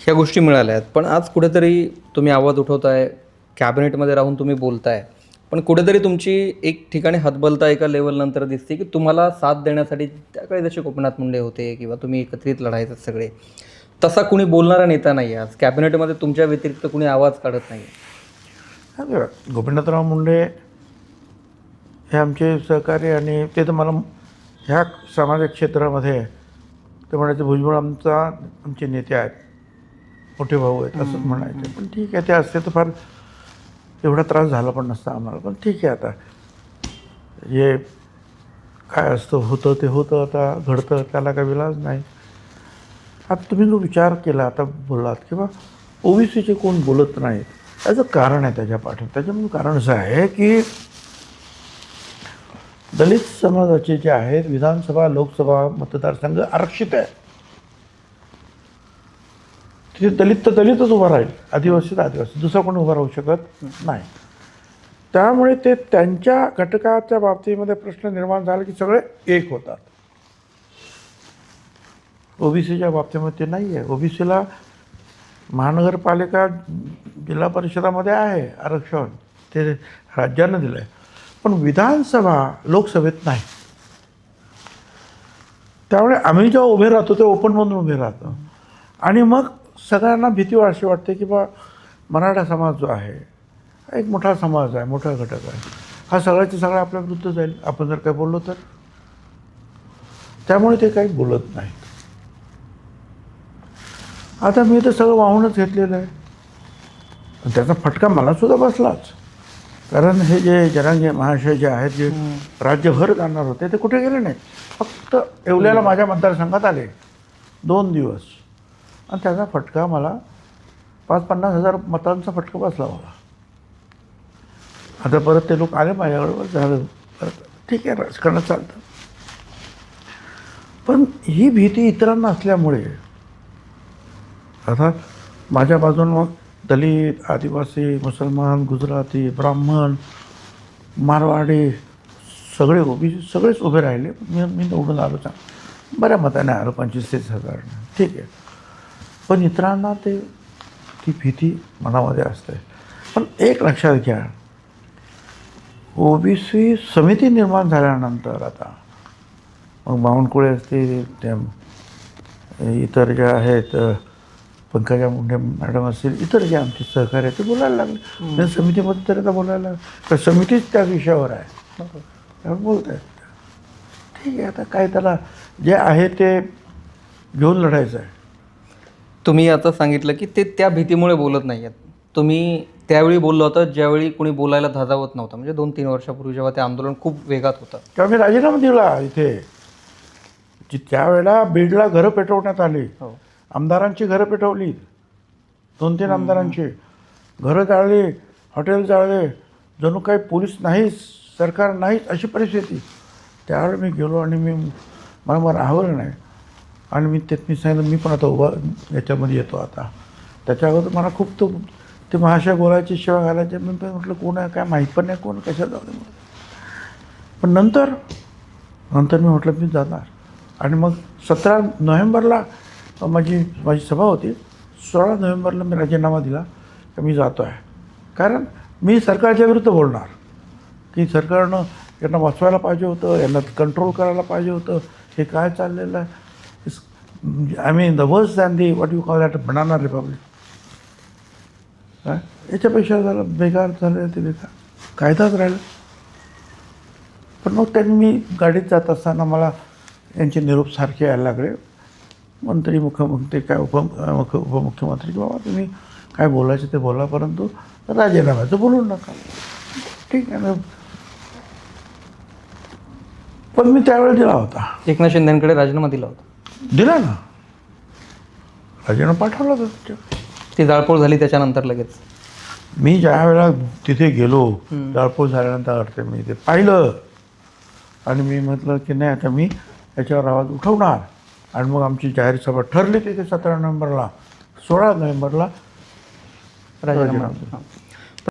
ह्या गोष्टी मिळाल्या आहेत. पण आज कुठेतरी तुम्ही आवाज उठवताय कॅबिनेटमध्ये राहून तुम्ही बोलताय. पण कुठेतरी तुमची एक ठिकाणी हतबलता एका लेवलनंतर दिसते की तुम्हाला साथ देण्यासाठी त्याकडे जसे गोपीनाथ मुंडे होते किंवा तुम्ही एकत्रित लढायचे सगळे तसा कुणी बोलणारा नेता नाही आज. कॅबिनेटमध्ये तुमच्या व्यतिरिक्त कुणी आवाज काढत नाही गोपीनाथराव मुंडे हे आमचे सहकारी आणि ते तर मला ह्या सामाजिक क्षेत्रामध्ये ते म्हणायचे भुजबळ आमचा आमचे नेते आहेत. मोठे भाऊ आहेत असंच म्हणायचे. पण ठीक आहे ते असते तर फार एवढा त्रास झाला पण नसता आम्हाला. पण ठीक आहे आता. हे काय असतं होतं ते होतं आता घडतं त्याला काही विलाज नाही. आता तुम्ही जो विचार केला आता बोललात किंवा ओबीसीचे कोण बोलत नाहीत त्याचं कारण आहे त्याच्या पाठीत त्याच्यामुळे कारण असं आहे की दलित समाजाचे जे आहेत विधानसभा लोकसभा मतदारसंघ आरक्षित आहे. तिथे दलित तर दलितच उभा राहील. आदिवासी तर आदिवासी. दुसरा कोण उभा राहू शकत नाही. त्यामुळे ते त्यांच्या घटकाच्या बाबतीमध्ये प्रश्न निर्माण झाला की सगळे एक होतात. ओबीसीच्या बाबतीमध्ये ते नाही आहे. ओबीसीला महानगरपालिका जिल्हा परिषदामध्ये आहे आरक्षण. ते राज्यानं दिलं आहे पण विधानसभा लोकसभेत नाही. त्यामुळे आम्ही जेव्हा उभे राहतो ते ओपनमधून उभे राहतो. आणि मग सगळ्यांना भीती अशी वाटते की बा मराठा समाज जो आहे एक मोठा समाज आहे मोठा घटक आहे. हा सगळ्याचे सगळा आपल्या विरुद्ध जाईल. आपण जर काही बोललो तर. त्यामुळे ते काही बोलत नाहीत आता मी तर सगळं वाहूनच घेतलेलं आहे. त्याचा फटका मला सुद्धा बसलाच. कारण हे जे जनांगे महाशय जे आहेत जे राज्यभर जाणार होते ते कुठे गेले नाहीत? फक्त येवल्याला माझ्या मतदारसंघात आले. दोन दिवस. आणि त्याचा फटका मला पाच पन्नास हजार मतांचा फटका बसला मला. आता परत ते लोक आले माझ्याबरोबर झालं परत ठीक आहे राजकारणात चालतं. पण ही भीती इतरांना असल्यामुळे आता माझ्या बाजून मग दलित आदिवासी मुसलमान गुजराती ब्राह्मण मारवाडी सगळे उभी सगळेच उभे राहिले. मी मी निवडून आलो. चांग बऱ्या मताने आलो पंचवीस तीस हजार. ठीक आहे. पण इतरांना ते ती भीती मनामध्ये असते. पण एक लक्षात घ्या. ओबीसी समिती निर्माण झाल्यानंतर आता मग बावनकुळे असतील त्या इतर ज्या आहेत पंकजा मुंडे मॅडम असतील इतर जे आमचे सहकारी आहेत ते बोलायला लागले. त्या समितीमध्ये तर आता बोलायला लागले. तर समितीच त्या विषयावर आहे. त्यामुळे बोलत आहेत ठीक आहे आता काय त्याला जे आहे ते घेऊन लढायचं आहे. तुम्ही आता सांगितलं की ते त्या भीतीमुळे बोलत नाही आहेत तुम्ही त्यावेळी बोललो होतं ज्यावेळी कुणी बोलायला धाजावत नव्हतं. म्हणजे दोन तीन वर्षापूर्वी जेव्हा ते आंदोलन खूप वेगात होतं. तेव्हा मी राजीनामा दिला इथे. जी त्यावेळेला बीडला घरं पेटवण्यात आली. हो. आमदारांची घरं पेटवली. दोन तीन आमदारांची. घरं जाळली हॉटेल जाळले. जणू काही पोलीस नाहीच सरकार नाहीच अशी परिस्थिती. त्यावेळेला मी गेलो आणि मी मला मला राहावं नाही. आणि मी ते मी सांगितलं मी पण आता उभा याच्यामध्ये येतो आता. त्याच्या अगोदर मला खूप तो ते महाशय बोलायची शिवाय घालायची मी पण म्हटलं कोण आहे काय माहीत पण नाही कोण कशा जाऊ दे म्हणून. पण नंतर नंतर मी म्हटलं मी जाणार. आणि मग सतरा नोव्हेंबरला माझी माझी सभा होती. सोळा नोव्हेंबरला मी राजीनामा दिला की मी जातो आहे कारण मी सरकारच्या विरुद्ध बोलणार. की सरकारनं यांना वाचवायला पाहिजे होतं यांना कंट्रोल करायला पाहिजे होतं. हे काय चाललेलं आहे? I mean, the worse than the, what you call that, banana republic. काय याच्यापेक्षा झालं बेकार झालं ते बेकार कायदाच राहिला पण मग त्यांनी मी गाडीत जात असताना मला यांचे निरोप सारखे यायला लागले मंत्री मुख्यमंत्री काय उप मुख्य उपमुख्यमंत्री की बाबा तुम्ही काय बोलायचं ते बोला परंतु राजीनाम्याचं बोलू नका ठीक आहे ना पण मी त्यावेळेला दिला होता एकनाथ शिंदेकडे राजीनामा दिला होता दिला ना. राजीनामा पाठवला होता. ती जाळपोळ झाली त्याच्यानंतर लगेच. मी ज्या वेळेला तिथे गेलो जाळपोळ झाल्यानंतर ते मी ते पाहिलं. आणि मी म्हटलं की नाही आता मी याच्यावर आवाज उठवणार. आणि मग आमची जाहीर सभा ठरली तिथे सतरा नोव्हेंबरला सोळा नोव्हेंबरला राजीनामा.